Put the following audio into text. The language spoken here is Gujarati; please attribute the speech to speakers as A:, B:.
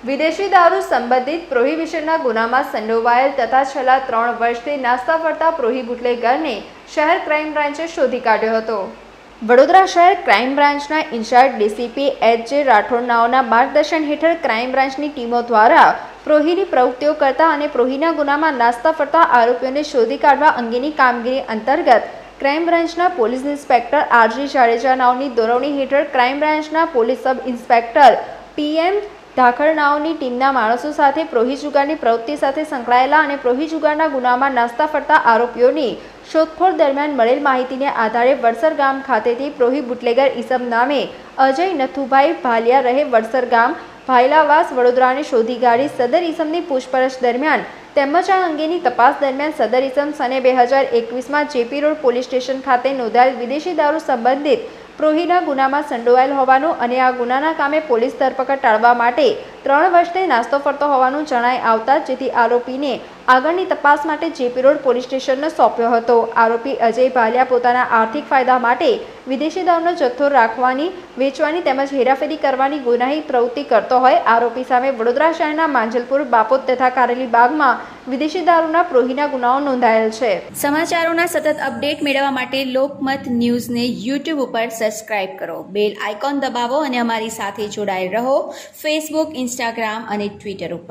A: વિદેશી દારૂ સંબંધિત પ્રોહિબિશનના ગુનામાં સંડોવાયેલ તથા છેલ્લા ત્રણ વર્ષથી નાસ્તા ફરતા પ્રોહી બુટલેગરને શહેર ક્રાઇમ બ્રાન્ચે શોધી કાઢ્યો હતો. વડોદરા શહેર ક્રાઇમ બ્રાન્ચના ઇન્ચાર્જ ડીસીપી એચ જે રાઠોડનાઓના માર્ગદર્શન હેઠળ ક્રાઇમ બ્રાન્ચની ટીમો દ્વારા પ્રોહીની પ્રવૃત્તિઓ કરતા અને પ્રોહીના ગુનામાં નાસ્તા ફરતા આરોપીઓને શોધી કાઢવા અંગેની કામગીરી અંતર્ગત ક્રાઇમ બ્રાન્ચના police inspector R G Jadeja નાઓની દોરવણી હેઠળ ક્રાઇમ બ્રાન્ચના police sub inspector PM Dhakhad નાઓની ટીમના માણસો સાથે પ્રોહી જુગારની પ્રવૃત્તિ સાથે સંકળાયેલા અને પ્રોહી જુગારના ગુનામાં નાસ્તા ફરતા આરોપીઓની શોધખોળ દરમિયાન મળેલ માહિતીને આધારે વડસર ગામ ખાતેથી પ્રોહી બુટલેગર ઈસમ નામે અજય નથુભાઈ ભાલિયા રહે વડસર ગામ ભાયલાવાસ વડોદરાને શોધી કાઢી સદર ઈસમની પૂછપરછ દરમિયાન તેમજ આ અંગેની તપાસ દરમિયાન સદર ઈસમ સને બે હજાર એકવીસમાં જેપી રોડ પોલીસ સ્ટેશન ખાતે નોંધાયેલ વિદેશી દારૂ સંબંધિત પ્રોહીના ગુનામાં સંડોવાયેલ હોવાનું અને આ ગુનાના કામે પોલીસ ધરપકડ ટાળવા માટે ત્રણ વર્ષથી નાસ્તો ફરતો હોવાનું જણાઈ આવતા જેથી આરોપીને આગળની તપાસ માટે જેપી રોડ પોલીસ સ્ટેશનને સોંપ્યો હતો. આરોપી અજય ભાલિયા પોતાના આર્થિક ફાયદા માટે વિદેશી દારૂનો જથ્થો રાખવાની, વેચવાની તેમજ હેરાફેરી કરવાની ગુનાહી પ્રવૃત્તિ કરતો હોય. આરોપી સામે વડોદરા શહેરના માંજલપુર બાપોદ તથા કારેલી બાગમાં વિદેશી દારૂના પ્રોહીના ગુનાઓ નોંધાયેલ છે.
B: સમાચારોના સતત અપડેટ મેળવવા માટે લોકમત ન્યૂઝને યુટ્યુબ ઉપર સબસ્ક્રાઇબ કરો. બેલ આઇકોન દબાવો અને અમારી સાથે જોડાયેલ રહો. ફેસબુક ઇન્સ્ટાગ્રામ અને ટ્વિટર ઉપર.